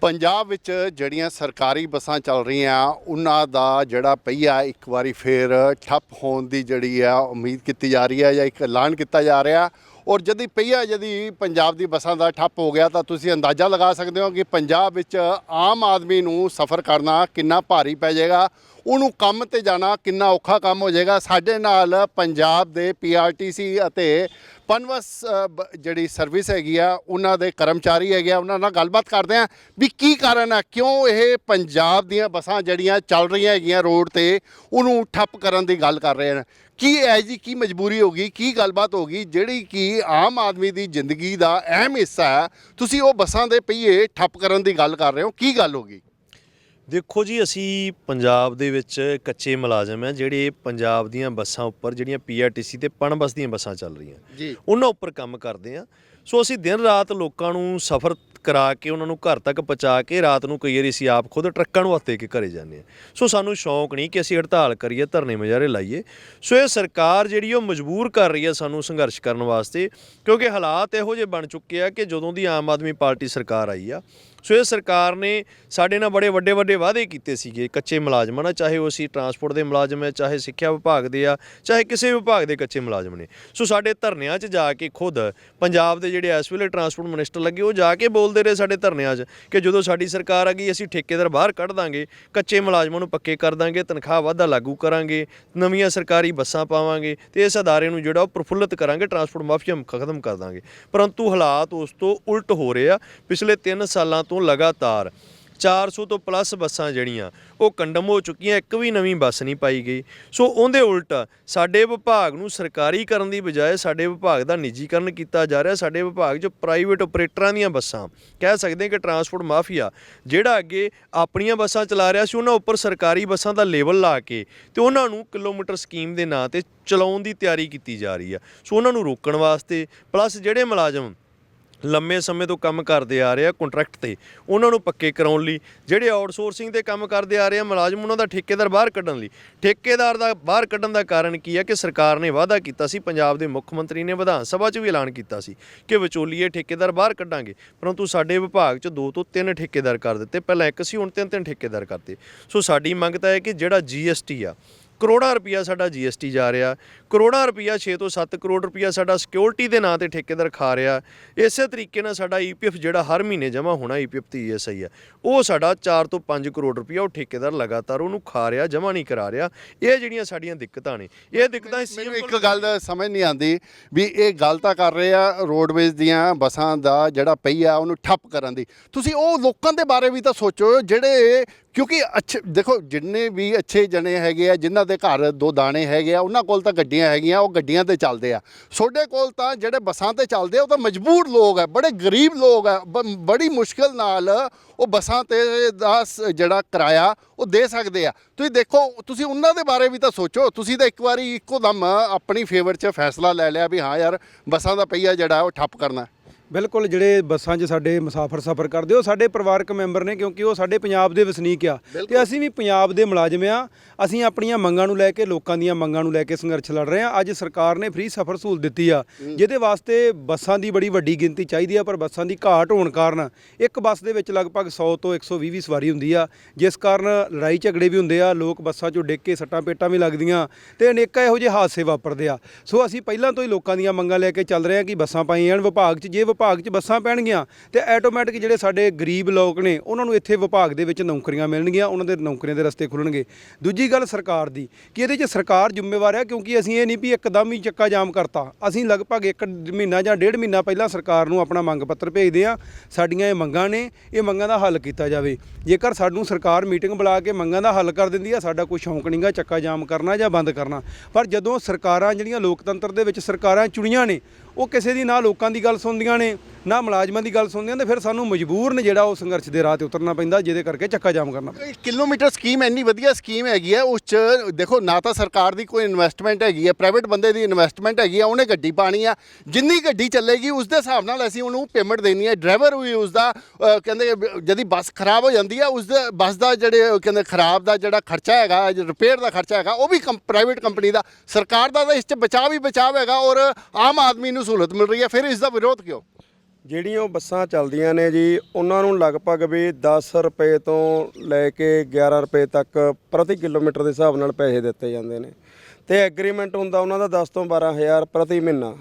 ਪੰਜਾਬ ਵਿੱਚ ਜਿਹੜੀਆਂ ਸਰਕਾਰੀ ਬੱਸਾਂ ਚੱਲ ਰਹੀਆਂ, ਉਹਨਾਂ ਦਾ ਜਿਹੜਾ ਪਹੀਆ ਇੱਕ ਵਾਰੀ ਫੇਰ ਠੱਪ ਹੋਣ ਦੀ ਜਿਹੜੀ ਆ ਉਮੀਦ ਕੀਤੀ ਜਾ ਰਹੀ ਹੈ ਜਾਂ ਇੱਕ ਐਲਾਨ ਕੀਤਾ ਜਾ ਰਿਹਾ। ਔਰ ਜਦੀ ਪਹੀਆ ਜਦੀ ਪੰਜਾਬ ਦੀ ਬੱਸਾਂ ਦਾ ਠੱਪ ਹੋ ਗਿਆ, ਤਾਂ ਤੁਸੀਂ ਅੰਦਾਜ਼ਾ ਲਗਾ ਸਕਦੇ ਹੋ ਕਿ ਪੰਜਾਬ ਵਿੱਚ ਆਮ ਆਦਮੀ ਨੂੰ ਸਫ਼ਰ ਕਰਨਾ ਕਿੰਨਾ ਭਾਰੀ ਪੈ ਜਾਏਗਾ, ਉਹਨੂੰ ਕੰਮ ਤੇ ਜਾਣਾ ਕਿੰਨਾ ਔਖਾ ਕੰਮ ਹੋ ਜਾਏਗਾ। ਸਾਡੇ ਨਾਲ ਪੰਜਾਬ ਦੇ ਪੀਆਰਟੀਸੀ ਅਤੇ ਪਨਵਸ ਬ- ਜਿਹੜੀ ਸਰਵਿਸ ਹੈਗੀ ਆ, ਉਹਨਾਂ ਦੇ ਕਰਮਚਾਰੀ ਹੈਗੇ ਆ, ਉਹਨਾਂ ਨਾਲ ਗੱਲਬਾਤ ਕਰਦੇ ਆ ਵੀ ਕੀ ਕਾਰਨ ਆ, ਕਿਉਂ ਇਹ ਪੰਜਾਬ ਦੀਆਂ ਬੱਸਾਂ ਜਿਹੜੀਆਂ ਚੱਲ ਰਹੀਆਂ ਹੈਗੀਆਂ ਰੋਡ ਤੇ, ਉਹਨੂੰ ਠੱਪ ਕਰਨ ਦੀ ਗੱਲ ਕਰ ਰਹੇ ਨੇ ਕੀ ਹੈ ਜੀ ਕੀ ਮਜਬੂਰੀ ਹੋਗੀ ਕੀ ਗੱਲਬਾਤ ਹੋਗੀ ਜਿਹੜੀ ਕਿ ਆਮ ਆਦਮੀ ਦੀ ਜ਼ਿੰਦਗੀ ਦਾ ਅਹਿਮ ਹਿੱਸਾ ਹੈ ਤੁਸੀਂ ਉਹ ਬੱਸਾਂ ਦੇ ਪਹੀਏ ਠੱਪ ਕਰਨ ਦੀ ਗੱਲ ਕਰ ਰਹੇ ਹੋ ਕੀ ਗੱਲ ਹੋਗੀ ਦੇਖੋ ਜੀ ਅਸੀਂ ਪੰਜਾਬ ਦੇ ਵਿੱਚ ਕੱਚੇ ਮੁਲਾਜ਼ਮ ਆ ਜਿਹੜੇ ਪੰਜਾਬ ਦੀਆਂ ਬੱਸਾਂ ਉੱਪਰ ਜਿਹੜੀਆਂ ਪੀਆਰਟੀਸੀ ਤੇ ਪਣਬਸ ਦੀਆਂ ਬੱਸਾਂ ਚੱਲ ਰਹੀਆਂ। ਜੀ। ਉਹਨਾਂ ਉੱਪਰ ਕੰਮ ਕਰਦੇ ਆ ਸੋ ਅਸੀਂ ਦਿਨ ਰਾਤ ਲੋਕਾਂ ਨੂੰ ਸਫ਼ਰ ਕਰਾ ਕੇ ਉਹਨਾਂ ਨੂੰ ਘਰ ਤੱਕ ਪਹੁੰਚਾ ਕੇ ਰਾਤ ਨੂੰ ਕਈ ਵਾਰੀ ਅਸੀਂ ਆਪ ਖੁਦ ਟਰੱਕਾਂ ਨੂੰ ਹੱਥ ਦੇ ਕੇ ਘਰੇ ਜਾਂਦੇ ਆ ਸੋ ਸਾਨੂੰ ਸ਼ੌਂਕ ਨਹੀਂ ਕਿ ਅਸੀਂ ਹੜਤਾਲ ਕਰੀਏ, ਧਰਨੇ ਮੁਜ਼ਾਹਰੇ ਲਾਈਏ। ਸੋ ਇਹ ਸਰਕਾਰ ਜਿਹੜੀ ਉਹ ਮਜਬੂਰ ਕਰ ਰਹੀ ਹੈ ਸਾਨੂੰ ਸੰਘਰਸ਼ ਕਰਨ ਵਾਸਤੇ ਕਿਉਂਕਿ ਹਾਲਾਤ ਇਹੋ ਜਿਹੇ ਬਣ ਚੁੱਕੇ ਆ ਕਿ ਜਦੋਂ ਦੀ ਆਮ ਆਦਮੀ ਪਾਰਟੀ ਸਰਕਾਰ ਆਈ ਆ ਸੋ ਇਹ ਸਰਕਾਰ ਨੇ ਸਾਡੇ ਨਾਲ ਬੜੇ ਵੱਡੇ ਵੱਡੇ ਵਾਅਦੇ ਕੀਤੇ ਸੀਗੇ, ਕੱਚੇ ਮੁਲਾਜ਼ਮਾਂ ਨਾਲ ਚਾਹੇ ਉਹ ਅਸੀਂ ਟਰਾਂਸਪੋਰਟ ਦੇ ਮੁਲਾਜ਼ਮ ਹੈ ਚਾਹੇ ਸਿੱਖਿਆ ਵਿਭਾਗ ਦੇ ਆ, ਚਾਹੇ ਕਿਸੇ ਵਿਭਾਗ ਦੇ ਕੱਚੇ ਮੁਲਾਜ਼ਮ ਨੇ। ਸੋ ਸਾਡੇ ਧਰਨਿਆਂ 'ਚ ਜਾ ਕੇ ਖੁਦ ਪੰਜਾਬ ਦੇ ਜਿਹੜੇ ਇਸ ਵੇਲੇ ਟਰਾਂਸਪੋਰਟ ਮਿਨਿਸਟਰ ਲੱਗੇ, ਉਹ ਜਾ ਕੇ ਬੋਲਦੇ ਰਹੇ ਸਾਡੇ ਧਰਨਿਆਂ 'ਚ ਕਿ ਜਦੋਂ ਸਾਡੀ ਸਰਕਾਰ ਆ ਗਈ, ਅਸੀਂ ਠੇਕੇਦਾਰ ਬਾਹਰ ਕੱਢ ਦਾਂਗੇ, ਕੱਚੇ ਮੁਲਾਜ਼ਮਾਂ ਨੂੰ ਪੱਕੇ ਕਰ ਦਾਂਗੇ, ਤਨਖਾਹ ਵਾਧਾ ਲਾਗੂ ਕਰਾਂਗੇ, ਨਵੀਆਂ ਸਰਕਾਰੀ ਬੱਸਾਂ ਪਾਵਾਂਗੇ ਤੇ ਇਸ ਅਦਾਰੇ ਨੂੰ ਜਿਹੜਾ ਉਹ ਪ੍ਰਫੁੱਲਤ ਕਰਾਂਗੇ ਟਰਾਂਸਪੋਰਟ ਮਾਫੀਆ ਖਤਮ ਕਰ ਦਾਂਗੇ। ਪਰੰਤੂ ਹਾਲਾਤ ਉਸ ਤੋਂ ਉਲਟ ਹੋ ਰਹੇ ਆ। ਪਿਛਲੇ 3 ਸਾਲਾਂ ਤੋਂ ਲਗਾਤਾਰ। 400 ਤੋਂ ਪਲੱਸ ਬੱਸਾਂ ਜਿਹੜੀਆਂ, ਉਹ ਕੰਡਮ ਹੋ ਚੁੱਕੀਆਂ, ਇੱਕ ਵੀ ਨਵੀਂ ਬੱਸ ਨਹੀਂ ਪਾਈ ਗਈ। ਸੋ ਉਹਦੇ ਉਲਟ ਸਾਡੇ ਵਿਭਾਗ ਨੂੰ ਸਰਕਾਰੀ ਕਰਨ ਦੀ ਬਜਾਏ ਸਾਡੇ ਵਿਭਾਗ ਦਾ ਨਿੱਜੀਕਰਨ ਕੀਤਾ ਜਾ ਰਿਹਾ। ਸਾਡੇ ਵਿਭਾਗ 'ਚ ਪ੍ਰਾਈਵੇਟ ਆਪਰੇਟਰਾਂ ਦੀਆਂ ਬੱਸਾਂ, ਕਹਿ ਸਕਦੇ ਹਾਂ ਕਿ ਟਰਾਂਸਪੋਰਟ ਮਾਫੀਆ, ਜਿਹੜਾ ਅੱਗੇ ਆਪਣੀਆਂ ਬੱਸਾਂ ਚਲਾ ਰਿਹਾ ਸੀ, ਉਹਨਾਂ ਉੱਪਰ ਸਰਕਾਰੀ ਬੱਸਾਂ ਦਾ ਲੇਬਲ ਲਾ ਕੇ ਤੇ ਉਹਨਾਂ ਨੂੰ ਕਿਲੋਮੀਟਰ ਸਕੀਮ ਦੇ ਨਾਂ ਤੇ ਚਲਾਉਣ ਦੀ ਤਿਆਰੀ ਕੀਤੀ ਜਾ ਰਹੀ ਆ। ਸੋ ਉਹਨਾਂ ਨੂੰ ਰੋਕਣ ਵਾਸਤੇ ਪਲੱਸ ਜਿਹੜੇ ਮੁਲਾਜ਼ਮ ਲੰਮੇ ਸਮੇਂ ਤੋਂ ਕੰਮ ਕਰਦੇ ਆ ਰਹੇ ਆ ਕੰਟਰੈਕਟ ਤੇ। ਉਹਨਾਂ ਨੂੰ ਪੱਕੇ ਕਰਾਉਣ ਲਈ, ਜਿਹੜੇ ਆਊਟਸੋਰਸਿੰਗ ਤੇ ਕੰਮ ਕਰਦੇ ਆ ਰਹੇ ਆ, ਮੁਲਾਜ਼ਮ ਉਹਨਾਂ ਦਾ ਠੇਕੇਦਾਰ ਬਾਹਰ ਕੱਢਣ ਲਈ। ਠੇਕੇਦਾਰ ਦਾ ਬਾਹਰ ਕੱਢਣ ਦਾ ਕਾਰਨ ਕੀ ਹੈ ਕਿ ਸਰਕਾਰ ਨੇ ਵਾਅਦਾ ਕੀਤਾ ਸੀ, ਪੰਜਾਬ ਦੇ ਮੁੱਖ ਮੰਤਰੀ ਨੇ ਵਿਧਾਨ ਸਭਾ 'ਚ ਵੀ ਐਲਾਨ ਕੀਤਾ ਸੀ ਕਿ ਵਿਚੋਲੀਏ ਠੇਕੇਦਾਰ ਬਾਹਰ ਕੱਢਾਂਗੇ। ਪਰੰਤੂ ਸਾਡੇ ਵਿਭਾਗ 'ਚ ਦੋ ਤੋਂ ਤਿੰਨ ਠੇਕੇਦਾਰ ਕਰ ਦਿੱਤੇ, ਪਹਿਲਾਂ ਇੱਕ ਸੀ, ਹੁਣ ਤਿੰਨ ਤਿੰਨ ਠੇਕੇਦਾਰ ਕਰਤੇ। ਸੋ ਸਾਡੀ ਮੰਗ ਤਾਂ ਹੈ ਕਿ ਜਿਹੜਾ ਜੀਐਸਟੀ ਆ ਕਰੋੜਾਂ ਰੁਪਈਆ ਸਾਡਾ ਜੀਐਸਟੀ ਜਾ ਰਿਹਾ ਕਰੋੜਾਂ ਰੁਪਈਆ 6 ਤੋਂ 7 ਕਰੋੜ ਰੁਪਈਆ ਸਾਡਾ ਸਿਕਿਉਰਿਟੀ ਦੇ ਨਾਂ ਤੇ ਠੇਕੇਦਾਰ ਖਾ ਰਿਹਾ। ਇਸੇ ਤਰੀਕੇ ਨਾਲ ਸਾਡਾ ਈਪੀਐਫ ਜਿਹੜਾ ਹਰ ਮਹੀਨੇ ਜਮ੍ਹਾਂ ਹੋਣਾ ਈਪੀਐਫ ਤੇ ਈਐਸਆਈ ਆ ਉਹ ਸਾਡਾ 4 ਤੋਂ 5 ਕਰੋੜ ਰੁਪਈਆ ਉਹ ਠੇਕੇਦਾਰ ਲਗਾਤਾਰ ਉਹਨੂੰ ਖਾ ਰਿਹਾ ਜਮ੍ਹਾਂ ਨਹੀਂ ਕਰਾ ਰਿਹਾ। ਇਹ ਜਿਹੜੀਆਂ ਸਾਡੀਆਂ ਦਿੱਕਤਾਂ ਨੇ ਇਹ ਦਿੱਕਤਾਂ ਮੈਨੂੰ ਇੱਕ ਗੱਲ ਸਮਝ ਨਹੀਂ ਆਉਂਦੀ ਵੀ ਇਹ ਗੱਲ ਤਾਂ ਕਰ ਰਹੇ ਆ ਰੋਡਵੇਜ਼ ਦੀਆਂ ਬੱਸਾਂ ਦਾ ਜਿਹੜਾ ਪਹੀਆ ਉਹਨੂੰ ਠੱਪ ਕਰਨ ਦੀ। ਤੁਸੀਂ ਉਹ ਲੋਕਾਂ ਦੇ ਬਾਰੇ ਵੀ ਤਾਂ ਸੋਚੋ ਜਿਹੜੇ ਕਿਉਂਕਿ ਅੱਛੇ, ਦੇਖੋ ਜਿੰਨੇ ਵੀ ਅੱਛੇ ਜਣੇ ਹੈਗੇ ਆ, ਜਿਨ੍ਹਾਂ ਦੇ ਘਰ ਦੋ ਦਾਣੇ ਹੈਗੇ ਆ, ਉਹਨਾਂ ਕੋਲ ਤਾਂ ਗੱਡੀਆਂ ਹੈਗੀਆਂ, ਉਹ ਗੱਡੀਆਂ ਤੇ ਚੱਲਦੇ ਆ। ਤੁਹਾਡੇ ਕੋਲ ਤਾਂ ਜਿਹੜੇ ਬੱਸਾਂ ਤੇ ਚੱਲਦੇ ਆ, ਉਹ ਤਾਂ ਮਜਬੂਰ ਲੋਕ ਆ, ਬੜੇ ਗਰੀਬ ਲੋਕ ਆ, ਬ- ਬੜੀ ਮੁਸ਼ਕਲ ਨਾਲ ਉਹ ਬੱਸਾਂ ਤੇ ਦਾ ਸ- ਜਿਹੜਾ ਕਿਰਾਇਆ ਉਹ ਦੇ ਸਕਦੇ ਆ। ਤੁਸੀਂ ਦੇਖੋ, ਤੁਸੀਂ ਉਹਨਾਂ ਦੇ ਬਾਰੇ ਵੀ ਤਾਂ ਸੋਚੋ, ਤੁਸੀਂ ਤਾਂ ਇੱਕ ਵਾਰੀ ਇੱਕੋ ਦਮ ਆਪਣੀ ਫੇਵਰ 'ਚ ਫੈਸਲਾ ਲੈ ਲਿਆ ਵੀ ਹਾਂ ਯਾਰ, ਬੱਸਾਂ ਦਾ ਪਹੀਆ ਜਿਹੜਾ, ਉਹ ਠੱਪ ਕਰਨਾ। ਬਿਲਕੁਲ ਜਿਹੜੇ ਬੱਸਾਂ 'ਚ ਸਾਡੇ ਮੁਸਾਫਰ ਸਫ਼ਰ ਕਰਦੇ ਉਹ ਸਾਡੇ ਪਰਿਵਾਰਕ ਮੈਂਬਰ ਨੇ ਕਿਉਂਕਿ ਉਹ ਸਾਡੇ ਪੰਜਾਬ ਦੇ ਵਸਨੀਕ ਆ। ਤੇ ਅਸੀਂ ਵੀ ਪੰਜਾਬ ਦੇ ਮੁਲਾਜ਼ਮ ਆ। ਅਸੀਂ ਆਪਣੀਆਂ ਮੰਗਾਂ ਨੂੰ ਲੈ ਕੇ ਲੋਕਾਂ ਦੀਆਂ ਮੰਗਾਂ ਨੂੰ ਲੈ ਕੇ ਸੰਘਰਸ਼ ਲੜ ਰਹੇ ਆ। ਅੱਜ ਸਰਕਾਰ ਨੇ ਫ੍ਰੀ ਸਫ਼ਰ ਸਹੂਲਤ ਦਿੱਤੀ ਆ ਜਿਹਦੇ ਵਾਸਤੇ ਬੱਸਾਂ ਦੀ ਬੜੀ ਵੱਡੀ ਗਿਣਤੀ ਚਾਹੀਦੀ ਆ ਪਰ ਬੱਸਾਂ ਦੀ ਘਾਟ ਹੋਣ ਕਾਰਨ ਇੱਕ ਬੱਸ ਦੇ ਵਿੱਚ ਲਗਭਗ 100 ਤੋਂ 120 ਵੀ ਸਵਾਰੀ ਹੁੰਦੀ ਆ ਜਿਸ ਕਾਰਨ ਲੜਾਈ ਝਗੜੇ ਵੀ ਹੁੰਦੇ ਆ ਲੋਕ ਬੱਸਾਂ 'ਚੋਂ ਡਿੱਗ ਕੇ ਸੱਟਾਂ ਪੇਟਾਂ ਵੀ ਲੱਗਦੀਆਂ ਤੇ ਅਨੇਕਾਂ ਇਹੋ ਜਿਹੇ ਹਾਦਸੇ ਵਾਪਰਦੇ ਆ। ਸੋ ਅਸੀਂ ਪਹਿਲਾਂ ਤੋਂ ਹੀ ਲੋਕਾਂ ਦੀਆਂ ਮੰਗਾਂ ਲੈ ਕੇ ਚੱਲ ਰਹੇ ਆ ਕਿ ਬੱਸਾਂ ਪਾਈਆਂ ਜਾਣ ਵਿਭਾਗ 'ਚ ਜੇ ਵਿਭਾਗ 'ਚ ਬੱਸਾਂ ਪੈਣਗੀਆਂ ਤੇ ਆਟੋਮੈਟਿਕ ਜਿਹੜੇ ਸਾਡੇ ਗਰੀਬ ਲੋਕ ਨੇ, ਉਹਨਾਂ ਨੂੰ ਇੱਥੇ ਵਿਭਾਗ ਦੇ ਵਿੱਚ ਨੌਕਰੀਆਂ ਮਿਲਣਗੀਆਂ, ਉਹਨਾਂ ਦੇ ਨੌਕਰੀਆਂ ਦੇ ਰਸਤੇ ਖੁੱਲਣਗੇ। ਦੂਜੀ ਗੱਲ ਸਰਕਾਰ ਦੀ, ਕਿ ਇਹਦੇ 'ਚ ਸਰਕਾਰ ਜ਼ਿੰਮੇਵਾਰ ਹੈ ਕਿਉਂਕਿ ਅਸੀਂ ਇਹ ਨਹੀਂ ਵੀ ਇੱਕਦਮ ਹੀ ਚੱਕਾ ਜਾਮ ਕਰਤਾ। ਅਸੀਂ ਲਗਭਗ ਇੱਕ ਮਹੀਨਾ ਜਾਂ ਡੇਢ ਮਹੀਨਾ ਪਹਿਲਾਂ ਸਰਕਾਰ ਨੂੰ ਆਪਣਾ ਮੰਗ ਪੱਤਰ ਭੇਜਦੇ ਆ ਸਾਡੀਆਂ ਇਹ ਮੰਗਾਂ ਨੇ, ਇਹ ਮੰਗਾਂ ਦਾ ਹੱਲ ਕੀਤਾ ਜਾਵੇ। ਜੇਕਰ ਸਾਨੂੰ ਸਰਕਾਰ ਮੀਟਿੰਗ ਬੁਲਾ ਕੇ ਮੰਗਾਂ ਦਾ ਹੱਲ ਕਰ ਦਿੰਦੀ ਆ, ਸਾਡਾ ਕੋਈ ਸ਼ੌਂਕ ਨਹੀਂਗਾ ਚੱਕਾ ਜਾਮ ਕਰਨਾ ਜਾਂ ਬੰਦ ਕਰਨਾ। ਪਰ ਜਦੋਂ ਸਰਕਾਰਾਂ ਜਿਹੜੀਆਂ ਲੋਕਤੰਤਰ ਦੇ ਵਿੱਚ ਸਰਕਾਰਾਂ ਚੁਣੀਆਂ ਨੇ ਉਹ ਕਿਸੇ ਦੀ ਨਾ ਲੋਕਾਂ ਦੀ ਗੱਲ ਸੁਣਦੀਆਂ ਨੇ ਨਾ ਮੁਲਾਜ਼ਮਾਂ ਦੀ ਗੱਲ ਸੁਣਦੇ ਸੁਣਦੀਆਂ ਤੇ ਫਿਰ ਸਾਨੂੰ ਮਜ਼ਬੂਰ ਨੇ ਜਿਹੜਾ ਉਹ ਸੰਘਰਸ਼ ਦੇ ਰਾਹ ਤੇ ਉਤਰਨਾ ਪੈਂਦਾ ਜਿਹਦੇ ਕਰਕੇ ਚੱਕਾ ਜਾਮ ਕਰਨਾ ਪੈਂਦਾ। ਕਿਲੋਮੀਟਰ ਸਕੀਮ ਇੰਨੀ ਵਧੀਆ ਸਕੀਮ ਹੈਗੀ ਹੈ ਉਸ 'ਚ ਦੇਖੋ ਨਾ ਤਾਂ ਸਰਕਾਰ ਦੀ ਕੋਈ ਇਨਵੈਸਟਮੈਂਟ ਹੈਗੀ ਹੈ ਪ੍ਰਾਈਵੇਟ ਬੰਦੇ ਦੀ ਇਨਵੈਸਟਮੈਂਟ ਹੈਗੀ ਹੈ ਉਹਨੇ ਗੱਡੀ ਪਾਣੀ ਆ ਜਿੰਨੀ ਗੱਡੀ ਚੱਲੇਗੀ ਉਸ ਦੇ ਹਿਸਾਬ ਨਾਲ ਅਸੀਂ ਉਹਨੂੰ ਪੇਮੈਂਟ ਦੇਣੀ ਹੈ ਡਰਾਈਵਰ ਵੀ ਉਸ ਦਾ ਅ, ਕਹਿੰਦੇ ਜਦੀ ਬੱਸ ਖਰਾਬ ਹੋ ਜਾਂਦੀ ਹੈ ਉਸ ਦੇ ਬੱਸ ਦਾ ਜਿਹੜੇ ਉਹ ਕਹਿੰਦੇ ਖਰਾਬ ਦਾ ਜਿਹੜਾ ਖਰਚਾ ਹੈਗਾ ਰਿਪੇਅਰ ਦਾ ਖਰਚਾ ਹੈਗਾ ਉਹ ਵੀ ਪ੍ਰਾਈਵੇਟ ਕੰਪਨੀ ਦਾ। ਸਰਕਾਰ ਦਾ ਤਾਂ ਇਸ 'ਚ ਬਚਾਅ ਵੀ ਬਚਾਅ ਹੈਗਾ ਔਰ ਆਮ ਆਦਮੀ ਨੂੰ ਸਹੂਲਤ ਮਿਲ ਰਹੀ ਹੈ ਫਿਰ ਇਸ ਦਾ ਵਿਰੋਧ ਕਿਉਂ? ਜਿਹੜੀਆਂ ਉਹ ਬੱਸਾਂ ਚੱਲਦੀਆਂ ਨੇ ਜੀ, ਉਹਨਾਂ ਨੂੰ ਲਗਭਗ ਵੀ 10 ਰੁਪਏ ਤੋਂ ਲੈ ਕੇ 11 ਰੁਪਏ ਤੱਕ ਪ੍ਰਤੀ ਕਿਲੋਮੀਟਰ ਦੇ ਹਿਸਾਬ ਨਾਲ ਪੈਸੇ ਦਿੱਤੇ ਜਾਂਦੇ ਨੇ। ਤੇ ਐਗਰੀਮੈਂਟ ਹੁੰਦਾ ਉਹਨਾਂ ਦਾ 10 ਤੋਂ 12000 ਪ੍ਰਤੀ ਮਹੀਨਾ।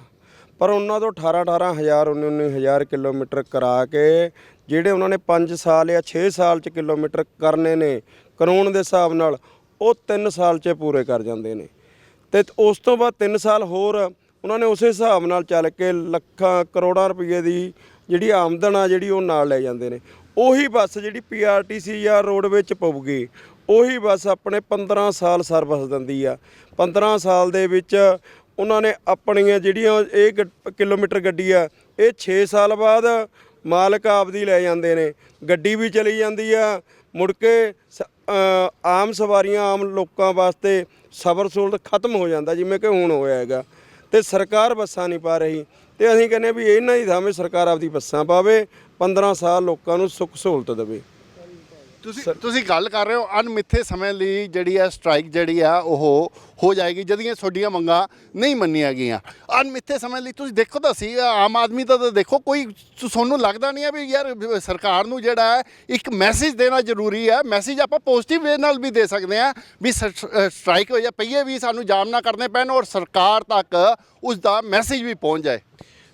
ਪਰ ਉਹਨਾਂ ਤੋਂ 18 18000 19 19000 ਕਿਲੋਮੀਟਰ ਕਰਾ ਕੇ ਜਿਹੜੇ ਉਹਨਾਂ ਨੇ 5 ਸਾਲ ਜਾਂ 6 ਸਾਲ ਚ ਕਿਲੋਮੀਟਰ ਕਰਨੇ ਨੇ, ਕਾਨੂੰਨ ਦੇ ਹਿਸਾਬ ਨਾਲ, ਉਹ 3 ਸਾਲ ਚ ਪੂਰੇ ਕਰ ਜਾਂਦੇ ਨੇ। ਤੇ ਉਸ ਤੋਂ ਬਾਅਦ 3 ਸਾਲ ਹੋਰ ਉਹਨਾਂ ਨੇ ਉਸੇ ਹਿਸਾਬ ਨਾਲ ਚੱਲ ਕੇ ਲੱਖਾਂ ਕਰੋੜਾਂ ਰੁਪਏ ਦੀ ਜਿਹੜੀ ਆਮਦਨ ਆ ਜਿਹੜੀ ਉਹ ਨਾਲ ਲੈ ਜਾਂਦੇ ਨੇ। ਉਹੀ ਬੱਸ ਜਿਹੜੀ ਪੀਆਰਟੀਸੀ ਜਾਂ ਰੋਡ ਵਿੱਚ ਪਊਗੀ, ਉਹੀ ਬੱਸ ਆਪਣੇ 15 ਸਾਲ ਸਰਵਿਸ ਦਿੰਦੀ ਆ। 15 ਸਾਲ ਦੇ ਵਿੱਚ ਉਹਨਾਂ ਨੇ ਆਪਣੀਆਂ ਜਿਹੜੀਆਂ ਇਹ ਗੱਡ- ਕਿਲੋਮੀਟਰ ਗੱਡੀ ਆ, ਇਹ 6 ਸਾਲ ਬਾਅਦ ਮਾਲਕ ਆਪਦੀ ਲੈ ਜਾਂਦੇ ਨੇ। ਗੱਡੀ ਵੀ ਚਲੀ ਜਾਂਦੀ ਆ, ਮੁੜ ਕੇ ਸ- ਆਮ ਸਵਾਰੀਆਂ, ਆਮ ਲੋਕਾਂ ਵਾਸਤੇ ਸਬਰ ਸਹੂਲਤ ਖਤਮ ਹੋ ਜਾਂਦਾ, ਜਿਵੇਂ ਕਿ ਹੁਣ ਹੋਇਆ ਹੈਗਾ। ਤੇ ਸਰਕਾਰ ਬੱਸਾਂ ਨਹੀਂ ਪਾ ਰਹੀ। ਤੇ ਅਸੀਂ ਕਹਿੰਦੇ ਵੀ ਇਹਨਾਂ ਦੀ ਥਾਵੇਂ ਸਰਕਾਰ ਆਪਦੀ ਬੱਸਾਂ ਪਾਵੇ 15 ਸਾਲ ਲੋਕਾਂ ਨੂੰ ਸੁੱਖ ਸਹੂਲਤ ਦੇਵੇ। ਤੁਸੀਂ ਤੁਸੀਂ ਗੱਲ ਕਰ ਰਹੇ ਹੋ ਅਣਮਿੱਥੇ ਸਮੇਂ ਲਈ ਜਿਹੜੀ ਹੈ ਸਟ੍ਰਾਈਕ ਜਿਹੜੀ ਆ ਉਹ ਹੋ ਜਾਏਗੀ ਜਦੀਆਂ ਤੁਹਾਡੀਆਂ ਮੰਗਾਂ ਨਹੀਂ ਮੰਨੀਆਂ ਗਈਆਂ। ਅਣਮਿੱਥੇ ਸਮੇਂ ਲਈ ਤੁਸੀਂ ਦੇਖੋ ਤਾਂ ਸੀ ਆਮ ਆਦਮੀ ਦਾ ਤਾਂ ਦੇਖੋ ਕੋਈ ਤੁਹਾਨੂੰ ਲੱਗਦਾ ਨਹੀਂ ਹੈ ਵੀ ਯਾਰ ਸਰਕਾਰ ਨੂੰ ਜਿਹੜਾ ਹੈ ਇੱਕ ਮੈਸੇਜ ਦੇਣਾ ਜ਼ਰੂਰੀ ਹੈ। ਮੈਸੇਜ ਆਪਾਂ ਪੋਜ਼ਿਟਿਵ ਵੇ ਨਾਲ ਵੀ ਦੇ ਸਕਦੇ ਹਾਂ ਵੀ ਸਟ੍ਰਾਈਕ ਹੋ ਜਾ ਪਈਏ ਵੀ ਸਾਨੂੰ ਜਾਮ ਨਾ ਕਰਨੇ ਪੈਣ ਔਰ ਸਰਕਾਰ ਤੱਕ ਉਸ ਦਾ ਮੈਸੇਜ ਵੀ ਪਹੁੰਚ ਜਾਏ।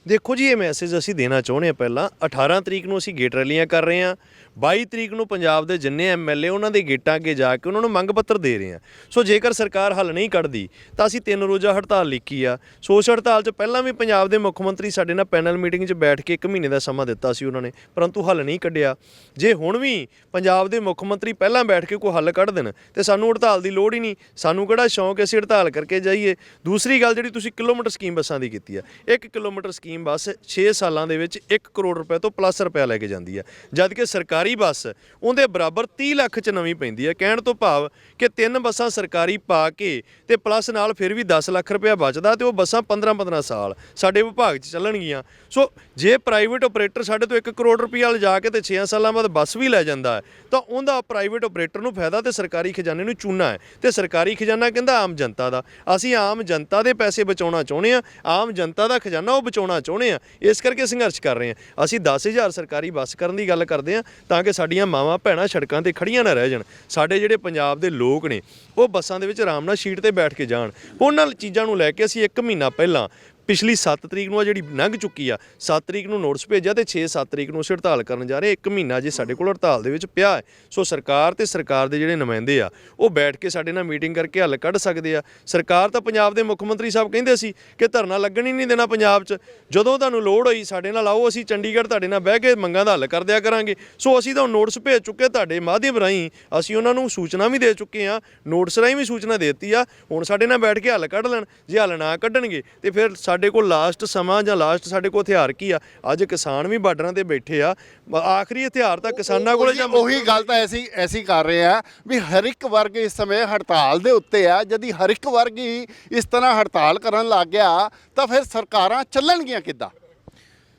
ਦੇਖੋ ਜੀ, ਇਹ ਮੈਸੇਜ ਅਸੀਂ ਦੇਣਾ ਚਾਹੁੰਦੇ ਹਾਂ ਪਹਿਲਾਂ। 18 ਤਰੀਕ ਨੂੰ ਅਸੀਂ ਗੇਟ ਰੈਲੀਆਂ ਕਰ ਰਹੇ ਹਾਂ। 22 ਤਰੀਕ ਨੂੰ ਪੰਜਾਬ ਦੇ ਜਿੰਨੇ ਐਮਐਲਏ ਉਹਨਾਂ ਦੇ ਗੇਟਾਂ ਅੱਗੇ ਜਾ ਕੇ ਉਹਨਾਂ ਨੂੰ ਮੰਗ ਪੱਤਰ ਦੇ ਰਹੇ ਹਾਂ। ਸੋ ਜੇਕਰ ਸਰਕਾਰ ਹੱਲ ਨਹੀਂ ਕੱਢਦੀ, ਤਾਂ ਅਸੀਂ ਤਿੰਨ ਰੋਜ਼ਾ ਹੜਤਾਲ ਲਿਖੀ ਆ। ਸੋ ਉਸ ਹੜਤਾਲ 'ਚ ਪਹਿਲਾਂ ਵੀ ਪੰਜਾਬ ਦੇ ਮੁੱਖ ਮੰਤਰੀ ਸਾਡੇ ਨਾਲ ਪੈਨਲ ਮੀਟਿੰਗ 'ਚ ਬੈਠ ਕੇ 1 ਮਹੀਨੇ ਦਾ ਸਮਾਂ ਦਿੱਤਾ ਸੀ ਉਹਨਾਂ ਨੇ, ਪਰੰਤੂ ਹੱਲ ਨਹੀਂ ਕੱਢਿਆ। ਜੇ ਹੁਣ ਵੀ ਪੰਜਾਬ ਦੇ ਮੁੱਖ ਮੰਤਰੀ ਪਹਿਲਾਂ ਬੈਠ ਕੇ ਕੋਈ ਹੱਲ ਕੱਢ ਦੇਣ, ਤੇ ਸਾਨੂੰ ਹੜਤਾਲ ਦੀ ਲੋੜ ਹੀ ਨਹੀਂ। ਸਾਨੂੰ ਕਿਹੜਾ ਸ਼ੌਂਕ ਅਸੀਂ ਹੜਤਾਲ ਕਰਕੇ ਜਾਈਏ? ਦੂਸਰੀ ਗੱਲ ਜਿਹੜੀ ਤੁਸੀਂ ਕਿਲੋਮੀਟਰ ਸਕੀਮ ਬੱਸਾਂ ਦੀ ਕੀਤੀ ਆ 1 ਕਿਲੋਮੀਟਰ ਸਕੀਮ ਬੱਸ 6 ਸਾਲਾਂ ਦੇ ਵਿੱਚ 1 ਕਰੋੜ ਰੁਪਏ ਤੋਂ ਪਲੱਸ ਰੁਪਏ ਲੈ ਕੇ ਜਾਂਦੀ ਹੈ। ਜਦ ਕਿ ਸਰਕਾਰੀ ਬੱਸ ਉਹਦੇ ਬਰਾਬਰ 30 ਲੱਖ ਚ ਨਵੀਂ ਪੈਂਦੀ ਹੈ। ਕਹਿਣ ਤੋਂ ਭਾਵ ਕਿ ਤਿੰਨ ਬੱਸਾਂ ਸਰਕਾਰੀ ਪਾ ਕੇ ਤੇ ਪਲੱਸ ਨਾਲ ਫਿਰ ਵੀ 10 ਲੱਖ ਰੁਪਏ ਬਚਦਾ ਤੇ ਉਹ ਬੱਸਾਂ 15-15 ਸਾਲ ਸਾਡੇ ਵਿਭਾਗ 'ਚ ਚੱਲਣਗੀਆਂ। ਸੋ ਜੇ ਪ੍ਰਾਈਵੇਟ ਆਪਰੇਟਰ ਸਾਡੇ ਤੋਂ 1 ਕਰੋੜ ਰੁਪਏ ਜਾ ਕੇ ਤੇ 6 ਸਾਲਾਂ ਬਾਅਦ ਬੱਸ ਵੀ ਲੈ ਜਾਂਦਾ ਤਾਂ ਉਹਦਾ ਪ੍ਰਾਈਵੇਟ ਆਪਰੇਟਰ ਨੂੰ ਫਾਇਦਾ ਤੇ ਸਰਕਾਰੀ ਖਜ਼ਾਨੇ ਨੂੰ ਚੂਨਾ ਹੈ। ਤੇ ਸਰਕਾਰੀ ਖਜ਼ਾਨਾ ਕਹਿੰਦਾ ਆਮ ਜਨਤਾ ਦਾ। ਅਸੀਂ ਆਮ ਜਨਤਾ ਦੇ ਪੈਸੇ ਬਚਾਉਣਾ ਚਾਹੁੰਦੇ ਆ ਆਮ ਜਨਤਾ ਦਾ ਖਜ਼ਾਨਾ ਉਹ ਬਚਾਉਣਾ ਚਾਹੁੰਦੇ ਆ, ਇਸ ਕਰਕੇ ਸੰਘਰਸ਼ ਕਰ ਰਹੇ ਆ। ਅਸੀਂ 10000 ਸਰਕਾਰੀ ਬੱਸ ਕਰਨ ਦੀ ਗੱਲ ਕਰਦੇ ਆ ਤਾਂ ਕਿ ਸਾਡੀਆਂ ਮਾਵਾਂ, ਭੈਣਾਂ ਸੜਕਾਂ ਤੇ ਖੜੀਆਂ ਨਾ ਰਹਿ ਜਾਣ। ਸਾਡੇ ਜਿਹੜੇ ਪੰਜਾਬ ਦੇ ਲੋਕ ਨੇ, ਉਹ ਬੱਸਾਂ ਦੇ ਵਿੱਚ ਆਰਾਮ ਨਾਲ ਸੀਟ ਤੇ ਬੈਠ ਕੇ ਜਾਣ। ਉਹਨਾਂ ਚੀਜ਼ਾਂ ਨੂੰ ਲੈ ਕੇ ਅਸੀਂ 1 ਮਹੀਨਾ ਪਹਿਲਾਂ ਪਿਛਲੀ 7 ਤਰੀਕ ਨੂੰ ਆ ਜਿਹੜੀ ਲੰਘ ਚੁੱਕੀ ਆ 7 ਤਰੀਕ ਨੂੰ ਨੋਟਿਸ ਭੇਜਿਆ ਤੇ 6-7 ਤਰੀਕ ਨੂੰ ਅਸੀਂ ਹੜਤਾਲ ਕਰਨ ਜਾ ਰਹੇ, ਇੱਕ ਮਹੀਨਾ ਜੇ ਸਾਡੇ ਕੋਲ ਹੜਤਾਲ ਦੇ ਵਿੱਚ ਪਿਆ ਹੈ। ਸੋ ਸਰਕਾਰ ਤੇ ਸਰਕਾਰ ਦੇ ਜਿਹੜੇ ਨੁਮਾਇੰਦੇ ਆ, ਉਹ ਬੈਠ ਕੇ ਸਾਡੇ ਨਾਲ ਮੀਟਿੰਗ ਕਰਕੇ ਹੱਲ ਕੱਢ ਸਕਦੇ ਆ। ਸਰਕਾਰ ਤਾਂ ਪੰਜਾਬ ਦੇ ਮੁੱਖ ਮੰਤਰੀ ਸਾਹਿਬ ਕਹਿੰਦੇ ਸੀ ਕਿ ਧਰਨਾ ਲੱਗਣ ਹੀ ਨਹੀਂ ਦੇਣਾ ਪੰਜਾਬ 'ਚ। ਜਦੋਂ ਤੁਹਾਨੂੰ ਲੋੜ ਹੋਈ ਸਾਡੇ ਨਾਲ ਆਓ, ਅਸੀਂ ਚੰਡੀਗੜ੍ਹ ਤੁਹਾਡੇ ਨਾਲ ਬਹਿ ਕੇ ਮੰਗਾਂ ਦਾ ਹੱਲ ਕਰ ਦਿਆ ਕਰਾਂਗੇ। ਸੋ ਅਸੀਂ ਤਾਂ ਨੋਟਿਸ ਭੇਜ ਚੁੱਕੇ, ਤੁਹਾਡੇ ਮਾਧਿਅਮ ਰਾਹੀਂ ਅਸੀਂ ਉਹਨਾਂ ਨੂੰ ਸੂਚਨਾ ਵੀ ਦੇ ਚੁੱਕੇ ਆ ਨੋਟਿਸ ਰਾਹੀਂ ਵੀ ਸੂਚਨਾ ਦੇ ਦਿੱਤੀ ਆ। ਹੁਣ ਸਾਡੇ ਨਾਲ ਬੈਠ ਕੇ ਹੱਲ ਕੱਢ ਲੈਣ, ਜੇ ਹੱਲ ਨਾ ਕੱਢਣਗੇ ਤੇ ਫਿਰ ਸਾਡੇ ਕੋਲ ਲਾਸਟ ਸਮਾਂ ਜਾਂ ਲਾਸਟ ਸਾਡੇ ਕੋਲ ਹਥਿਆਰ ਕੀ ਆ? ਅੱਜ ਕਿਸਾਨ ਵੀ ਬਾਰਡਰਾਂ ਤੇ ਬੈਠੇ ਆ। ਆਖਰੀ ਹਥਿਆਰ ਤਾਂ ਕਿਸਾਨਾਂ ਕੋਲੇ ਜਾਂ ਉਹੀ ਗੱਲ ਤਾਂ ਐਸੀ ਐਸੀ ਕਰ ਰਹੇ ਆ ਵੀ ਹਰ ਇੱਕ ਵਰਗ ਇਸ ਸਮੇਂ ਹੜਤਾਲ ਦੇ ਉੱਤੇ ਆ। ਜਦੀ ਹਰ ਇੱਕ ਵਰਗ ਹੀ ਇਸ ਤਰ੍ਹਾਂ ਹੜਤਾਲ ਕਰਨ ਲੱਗ ਗਿਆ ਤਾਂ ਫਿਰ ਸਰਕਾਰਾਂ ਚੱਲਣਗੀਆਂ ਕਿੱਦਾਂ?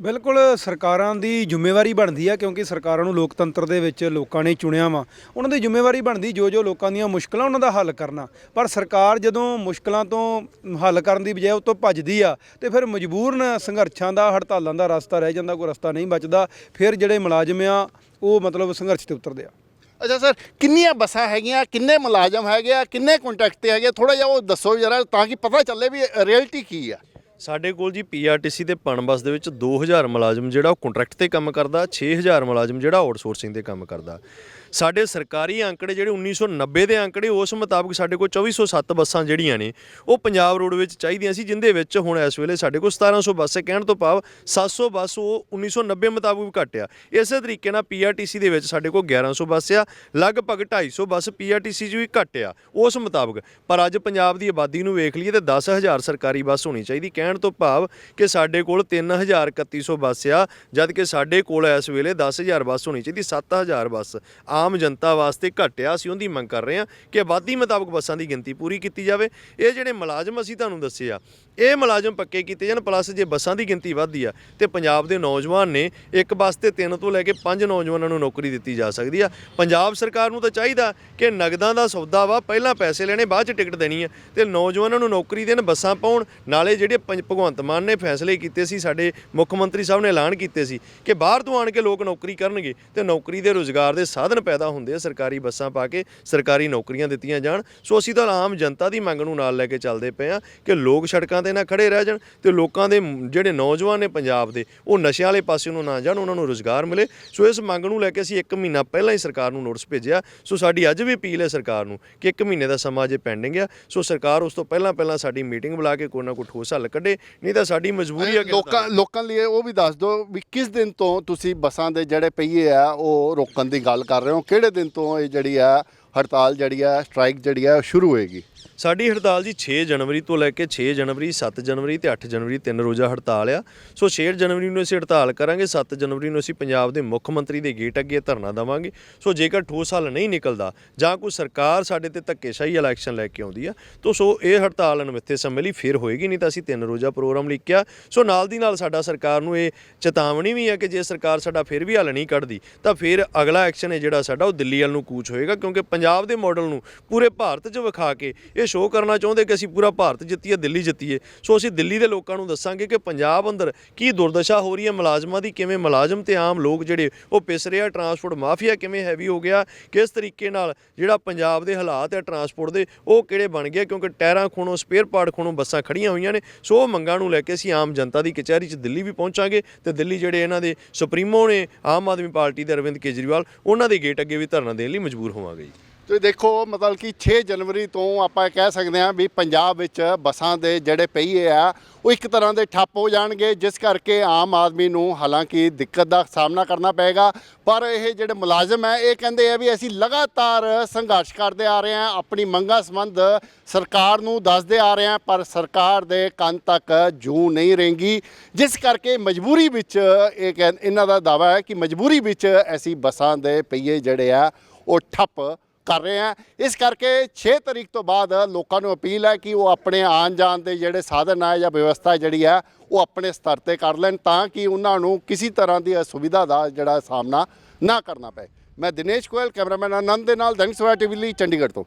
ਬਿਲਕੁਲ ਸਰਕਾਰਾਂ ਦੀ ਜ਼ਿੰਮੇਵਾਰੀ ਬਣਦੀ ਆ, ਕਿਉਂਕਿ ਸਰਕਾਰਾਂ ਨੂੰ ਲੋਕਤੰਤਰ ਦੇ ਵਿੱਚ ਲੋਕਾਂ ਨੇ ਚੁਣਿਆ ਵਾ। ਉਹਨਾਂ ਦੀ ਜ਼ਿੰਮੇਵਾਰੀ ਬਣਦੀ ਜੋ ਜੋ ਲੋਕਾਂ ਦੀਆਂ ਮੁਸ਼ਕਲਾਂ ਉਹਨਾਂ ਦਾ ਹੱਲ ਕਰਨਾ। ਪਰ ਸਰਕਾਰ ਜਦੋਂ ਮੁਸ਼ਕਲਾਂ ਤੋਂ ਹੱਲ ਕਰਨ ਦੀ ਬਜਾਏ ਉਹ ਤੋਂ ਭੱਜਦੀ ਆ, ਤੇ ਫਿਰ ਮਜਬੂਰਨ ਸੰਘਰਸ਼ਾਂ ਦਾ, ਹੜਤਾਲਾਂ ਦਾ ਰਸਤਾ ਰਹਿ ਜਾਂਦਾ, ਕੋਈ ਰਸਤਾ ਨਹੀਂ ਬਚਦਾ। ਫਿਰ ਜਿਹੜੇ ਮੁਲਾਜ਼ਮ ਆ, ਉਹ ਮਤਲਬ ਸੰਘਰਸ਼ ਤੇ ਉਤਰਦੇ ਆ। ਅੱਛਾ ਸਰ, ਕਿੰਨੀਆਂ ਬੱਸਾਂ ਹੈਗੀਆਂ, ਕਿੰਨੇ ਮੁਲਾਜ਼ਮ ਹੈਗੇ ਆ, ਕਿੰਨੇ ਕੰਟੈਕਟ ਤੇ ਹੈਗੇ ਥੋੜਾ ਜਿਹਾ ਉਹ ਦੱਸੋ ਜਰਾ, ਤਾਂ ਕਿ ਪਤਾ ਚੱਲੇ ਵੀ ਰਿਐਲਿਟੀ ਕੀ ਆ। ਸਾਡੇ ਕੋਲ ਜੀ ਪੀਆਰਟੀਸੀ ਤੇ ਪਣਬਸ ਦੇ ਵਿੱਚ 2000 ਮੁਲਾਜ਼ਮ ਜਿਹੜਾ ਉਹ ਕੰਟਰੈਕਟ ਤੇ ਕੰਮ ਕਰਦਾ 6000 ਮੁਲਾਜ਼ਮ ਜਿਹੜਾ ਆਊਟਸੋਰਸਿੰਗ ਤੇ ਕੰਮ ਕਰਦਾ। ਸਾਡੇ ਸਰਕਾਰੀ ਅੰਕੜੇ ਜਿਹੜੇ 1990 ਦੇ ਅੰਕੜੇ, ਉਸ ਮੁਤਾਬਕ ਸਾਡੇ ਕੋਲ 2407 ਬੱਸਾਂ ਜਿਹੜੀਆਂ ਨੇ, ਉਹ ਪੰਜਾਬ ਰੋਡ ਵਿੱਚ ਚਾਹੀਦੀਆਂ ਸੀ, ਜਿੰਦੇ ਵਿੱਚ ਹੁਣ ਇਸ ਵੇਲੇ ਸਾਡੇ ਕੋਲ 1700 ਬੱਸ ਹੈ। ਕਹਿਣ ਤੋਂ ਭਾਵ 700 ਬੱਸ ਉਹ 1990 ਮੁਤਾਬਕ ਵੀ ਘੱਟ ਆ ਇਸੇ ਤਰੀਕੇ ਨਾਲ ਪੀਆਰਟੀਸੀ ਦੇ ਵਿੱਚ ਸਾਡੇ ਕੋਲ 1100 ਬੱਸ ਆ, ਲਗਭਗ 250 ਬੱਸ ਪੀਆਰਟੀਸੀ 'ਚ ਵੀ ਘੱਟ ਆ ਉਸ ਮੁਤਾਬਕ। ਪਰ ਅੱਜ ਪੰਜਾਬ ਦੀ ਆਬਾਦੀ ਨੂੰ ਵੇਖ ਲਈਏ ਤੇ 10000 ਸਰਕਾਰੀ ਬੱਸ ਹੋਣੀ ਚਾਹੀਦੀ। ਕਹਿਣ ਤੋਂ ਭਾਵ ਕਿ ਸਾਡੇ ਕੋਲ 3331 ਬੱਸ ਆ, ਜਦ ਕਿ ਸਾਡੇ ਕੋਲ ਇਸ ਵੇਲੇ 10000 ਬੱਸ ਹੋਣੀ ਚਾਹੀਦੀ 7000 ਬੱਸ। ਆਮ ਆਮ ਜਨਤਾ ਵਾਸਤੇ ਘੱਟ ਆ ਅਸੀਂ ਉਹਦੀ ਮੰਗ ਕਰ ਰਹੇ ਹਾਂ ਕਿ ਆਬਾਦੀ ਮੁਤਾਬਕ ਬੱਸਾਂ ਦੀ ਗਿਣਤੀ ਪੂਰੀ ਕੀਤੀ ਜਾਵੇ। ਇਹ ਜਿਹੜੇ ਮੁਲਾਜ਼ਮ ਅਸੀਂ ਤੁਹਾਨੂੰ ਦੱਸੇ ਆ, ਇਹ ਮੁਲਾਜ਼ਮ ਪੱਕੇ ਕੀਤੇ ਜਾਣ, ਪਲੱਸ ਜੇ ਬੱਸਾਂ ਦੀ ਗਿਣਤੀ ਵੱਧਦੀ ਆ, ਤੇ ਪੰਜਾਬ ਦੇ ਨੌਜਵਾਨ ਨੇ ਇੱਕ ਬੱਸ ਤੇ ਤਿੰਨ ਤੋਂ ਲੈ ਕੇ ਪੰਜ ਨੌਜਵਾਨਾਂ ਨੂੰ ਨੌਕਰੀ ਦਿੱਤੀ ਜਾ ਸਕਦੀ ਆ। ਪੰਜਾਬ ਸਰਕਾਰ ਨੂੰ ਤਾਂ ਚਾਹੀਦਾ ਕਿ ਨਗਦਾਂ ਦਾ ਸੌਦਾ ਵਾ, ਪਹਿਲਾਂ ਪੈਸੇ ਲੈਣੇ, ਬਾਅਦ ਚ ਟਿਕਟ ਦੇਣੀ ਆ, ਤੇ ਨੌਜਵਾਨਾਂ ਨੂੰ ਨੌਕਰੀ ਦੇਣ, ਬੱਸਾਂ ਪਾਉਣ। ਨਾਲੇ ਜਿਹੜੇ ਪੰਜ- ਭਗਵੰਤ ਮਾਨ ਨੇ ਫੈਸਲੇ ਕੀਤੇ ਸੀ, ਸਾਡੇ ਮੁੱਖ ਮੰਤਰੀ ਸਾਹਿਬ ਨੇ ਐਲਾਨ ਕੀਤੇ ਸੀ ਕਿ ਬਾਹਰ ਤੋਂ ਆਣ ਕੇ ਲੋਕ ਨੌਕਰੀ ਕਰਨਗੇ, ਤੇ ਨੌਕਰੀ ਦੇ ਰੋਜ਼ਗਾਰ ਦੇ ਸਾਧਨ ਪੈਦਾ ਹੁੰਦੇ ਆ ਸਰਕਾਰੀ ਬੱਸਾਂ ਪਾ ਕੇ ਸਰਕਾਰੀ ਨੌਕਰੀਆਂ ਦਿੱਤੀਆਂ ਜਾਣ। ਸੋ ਅਸੀਂ ਤਾਂ ਆਮ ਜਨਤਾ ਦੀ ਮੰਗ ਨੂੰ ਨਾਲ ਲੈ ਕੇ ਚੱਲਦੇ ਪਏ ਆ ਕਿ ਲੋਕ ਸੜਕਾਂ ਤੇ ਨਾ ਖੜੇ ਰਹਿ ਜਾਣ ਤੇ ਲੋਕਾਂ ਦੇ ਜਿਹੜੇ ਨੌਜਵਾਨ ਨੇ ਪੰਜਾਬ ਦੇ ਉਹ ਨਸ਼ਿਆਂ ਵਾਲੇ ਪਾਸੇ ਨੂੰ ਨਾ ਜਾਣ ਉਹਨਾਂ ਨੂੰ ਰੋਜ਼ਗਾਰ ਮਿਲੇ। ਸੋ ਇਸ ਮੰਗ ਨੂੰ ਲੈ ਕੇ ਅਸੀਂ 1 ਮਹੀਨਾ ਪਹਿਲਾਂ ਹੀ ਸਰਕਾਰ ਨੂੰ ਨੋਟਿਸ ਭੇਜਿਆ। ਸੋ ਸਾਡੀ ਅੱਜ ਵੀ ਅਪੀਲ ਹੈ ਸਰਕਾਰ ਨੂੰ ਕਿ 1 ਮਹੀਨੇ ਦਾ ਸਮਾਂ ਜੇ ਪੈਂਡਿੰਗ ਆ। ਸੋ ਸਰਕਾਰ ਉਸ ਤੋਂ ਪਹਿਲਾਂ ਪਹਿਲਾਂ ਸਾਡੀ ਮੀਟਿੰਗ ਬੁਲਾ ਕੇ ਕੋਈ ਨਾ ਕੋਈ ਠੋਸ ਹੱਲ ਕੱਢੇ ਨਹੀਂ ਤਾਂ ਸਾਡੀ ਮਜਬੂਰੀ ਹੈ ਲੋਕਾਂ ਲੋਕਾਂ ਲਈ ਉਹ ਵੀ ਦੱਸ ਦਿਓ ਵੀ ਕਿਸ ਦਿਨ ਤੋਂ ਤੁਸੀਂ ਬੱਸਾਂ ਦੇ ਜਿਹੜੇ ਪਹੀਏ ਆ ਉਹ ਰੋਕਣ ਦੀ ਗੱਲ ਕਰ ਰਹੇ ਹੋ? ਕਿਹੜੇ ਦਿਨ ਤੋਂ ਇਹ ਜਿਹੜੀ ਆ ਹੜਤਾਲ ਜਿਹੜੀ ਆ, ਸਟ੍ਰਾਈਕ ਜਿਹੜੀ ਆ, ਉਹ ਸ਼ੁਰੂ ਹੋਏਗੀ। ਸਾਡੀ ਹੜਤਾਲ ਜੀ 6 ਜਨਵਰੀ ਤੋਂ ਲੈ ਕੇ 6 ਜਨਵਰੀ 7 ਜਨਵਰੀ ਤੇ 8 ਜਨਵਰੀ ਤਿੰਨ ਰੋਜ਼ਾ ਹੜਤਾਲ ਆ। ਸੋ 6 ਜਨਵਰੀ ਨੂੰ ਅਸੀਂ ਹੜਤਾਲ ਕਰਾਂਗੇ 7 ਜਨਵਰੀ ਨੂੰ ਅਸੀਂ ਪੰਜਾਬ ਦੇ ਮੁੱਖ ਮੰਤਰੀ ਦੇ ਗੇਟ ਅੱਗੇ ਧਰਨਾ ਦੇਵਾਂਗੇ। ਸੋ ਜੇਕਰ ਠੋਸ ਹੱਲ ਨਹੀਂ ਨਿਕਲਦਾ ਜਾਂ ਕੋਈ ਸਰਕਾਰ ਸਾਡੇ ਤੇ ਧੱਕੇਸ਼ਾਹੀ ਇਲੈਕਸ਼ਨ ਲੈ ਕੇ ਆਉਂਦੀ ਆ, ਤਾਂ ਸੋ ਇਹ ਹੜਤਾਲ ਅਨਮਿੱਥੇ ਸਮੇਂ ਲਈ ਫਿਰ ਹੋਏਗੀ, ਨਹੀਂ ਤਾਂ ਅਸੀਂ ਤਿੰਨ ਰੋਜ਼ਾ ਪ੍ਰੋਗਰਾਮ ਲਿਖਿਆ। ਸੋ ਨਾਲ ਦੀ ਨਾਲ ਸਾਡਾ ਸਰਕਾਰ ਨੂੰ ਇਹ ਚੇਤਾਵਨੀ ਵੀ ਹੈ ਕਿ ਜੇ ਸਰਕਾਰ ਸਾਡਾ ਫਿਰ ਵੀ ਹੱਲ ਨਹੀਂ ਕੱਢਦੀ, ਤਾਂ ਫਿਰ ਅਗਲਾ ਐਕਸ਼ਨ ਹੈ ਜਿਹੜਾ ਸਾਡਾ, ਉਹ ਦਿੱਲੀ ਵੱਲ ਨੂੰ ਕੂਚ ਹੋਏਗਾ, ਕਿਉਂਕਿ ਪੰਜਾਬ ਦੇ ਮਾਡਲ ਨੂੰ ਪੂਰੇ ਭਾਰਤ 'ਚ ਵਿਖਾ ਕੇ ਇਹ ਸ਼ੋਅ ਕਰਨਾ ਚਾਹੁੰਦੇ ਕਿ ਅਸੀਂ ਪੂਰਾ ਭਾਰਤ ਜਿੱਤੀਏ, ਦਿੱਲੀ ਜਿੱਤੀਏ। ਸੋ ਅਸੀਂ ਦਿੱਲੀ ਦੇ ਲੋਕਾਂ ਨੂੰ ਦੱਸਾਂਗੇ ਕਿ ਪੰਜਾਬ ਅੰਦਰ ਕੀ ਦੁਰਦਸ਼ਾ ਹੋ ਰਹੀ ਹੈ, ਮੁਲਾਜ਼ਮਾਂ ਦੀ ਕਿਵੇਂ ਮੁਲਾਜ਼ਮ ਤੇ ਆਮ ਲੋਕ ਜਿਹੜੇ ਉਹ ਪਿਸ ਰਹੇ ਆ ਟਰਾਂਸਪੋਰਟ ਮਾਫੀਆ ਕਿਵੇਂ ਹੈਵੀ ਹੋ ਗਿਆ, ਕਿਸ ਤਰੀਕੇ ਨਾਲ ਜਿਹੜਾ ਪੰਜਾਬ ਦੇ ਹਾਲਾਤ ਹੈ ਟਰਾਂਸਪੋਰਟ ਦੇ, ਉਹ ਕਿਹੜੇ ਬਣ ਗਏ ਕਿਉਂਕਿ ਟਾਇਰਾਂ ਖੋਣੋਂ ਸਪੇਅਰ ਪਾਰਟ ਖੋਣੋਂ ਬੱਸਾਂ ਖੜੀਆਂ ਹੋਈਆਂ ਨੇ। ਸੋ ਉਹ ਮੰਗਾਂ ਨੂੰ ਲੈ ਕੇ ਅਸੀਂ ਆਮ ਜਨਤਾ ਦੀ ਕਚਹਿਰੀ 'ਚ ਦਿੱਲੀ ਵੀ ਪਹੁੰਚਾਂਗੇ ਤੇ ਦਿੱਲੀ ਜਿਹੜੇ ਇਹਨਾਂ ਦੇ ਸੁਪਰੀਮੋ ਨੇ, ਆਮ ਆਦਮੀ ਪਾਰਟੀ ਦੇ ਅਰਵਿੰਦ ਕੇਜਰੀਵਾਲ, ਉਹਨਾਂ ਦੇ ਗੇਟ ਅੱਗੇ ਵੀ ਧਰਨਾ ਦੇਣ ਲਈ ਮਜਬੂਰ ਹੋਵਾਂਗੇ ਜੀ। ਤੁਸੀਂ ਦੇਖੋ, ਮਤਲਬ ਕਿ 6 ਜਨਵਰੀ ਤੋਂ ਆਪਾਂ ਕਹਿ ਸਕਦੇ ਹਾਂ ਵੀ ਪੰਜਾਬ ਵਿੱਚ ਬੱਸਾਂ ਦੇ ਜਿਹੜੇ ਪਹੀਏ ਆ, ਉਹ ਇੱਕ ਤਰ੍ਹਾਂ ਦੇ ਠੱਪ ਹੋ ਜਾਣਗੇ, ਜਿਸ ਕਰਕੇ ਆਮ ਆਦਮੀ ਨੂੰ ਹਾਲਾਂਕਿ ਦਿੱਕਤ ਦਾ ਸਾਹਮਣਾ ਕਰਨਾ ਪਏਗਾ। ਪਰ ਇਹ ਜਿਹੜੇ ਮੁਲਾਜ਼ਮ ਹੈ, ਇਹ ਕਹਿੰਦੇ ਆ ਵੀ ਅਸੀਂ ਲਗਾਤਾਰ ਸੰਘਰਸ਼ ਕਰਦੇ ਆ ਰਹੇ ਹਾਂ, ਆਪਣੀ ਮੰਗਾਂ ਸੰਬੰਧ ਸਰਕਾਰ ਨੂੰ ਦੱਸਦੇ ਆ ਰਹੇ ਹਾਂ, ਪਰ ਸਰਕਾਰ ਦੇ ਕੰਨ ਤੱਕ ਜੂ ਨਹੀਂ ਰਹੇਗੀ। ਜਿਸ ਕਰਕੇ ਮਜਬੂਰੀ ਵਿੱਚ ਇਹ ਕਹਿ- ਇਹਨਾਂ ਦਾ ਦਾਵਾ ਹੈ ਕਿ ਮਜਬੂਰੀ ਵਿੱਚ ਐਸੀ ਬੱਸਾਂ ਦੇ ਪਹੀਏ ਜਿਹੜੇ ਆ, ਉਹ ਠੱਪ ਕਰ ਰਹੇ ਆ ਇਸ ਕਰਕੇ 6 ਤਰੀਕ ਤੋਂ ਬਾਅਦ ਲੋਕਾਂ ਨੂੰ ਅਪੀਲ ਹੈ ਕਿ ਉਹ ਆਪਣੇ ਆਉਣ ਜਾਣ ਦੇ ਜਿਹੜੇ ਸਾਧਨ ਆ ਜਾਂ ਵਿਵਸਥਾ ਜਿਹੜੀ ਆ ਉਹ ਆਪਣੇ ਸਤਰ ਤੇ ਕਰ ਲੈਣ ਤਾਂ ਕਿ ਉਹਨਾਂ ਨੂੰ ਕਿਸੇ ਤਰ੍ਹਾਂ ਦੀ ਅਸੁਵਿਧਾ ਦਾ ਜਿਹੜਾ ਸਾਹਮਣਾ ਨਾ ਕਰਨਾ ਪਏ। ਮੈਂ ਦਿਨੇਸ਼ ਕੋਇਲ ਕੈਮਰਾਮੈਨ ਆਨੰਦ ਦੇ ਨਾਲ ਦੈਨਿਕ ਸਵੇਰਾ ਟੀਵੀ ਲਈ ਚੰਡੀਗੜ੍ਹ ਤੋਂ।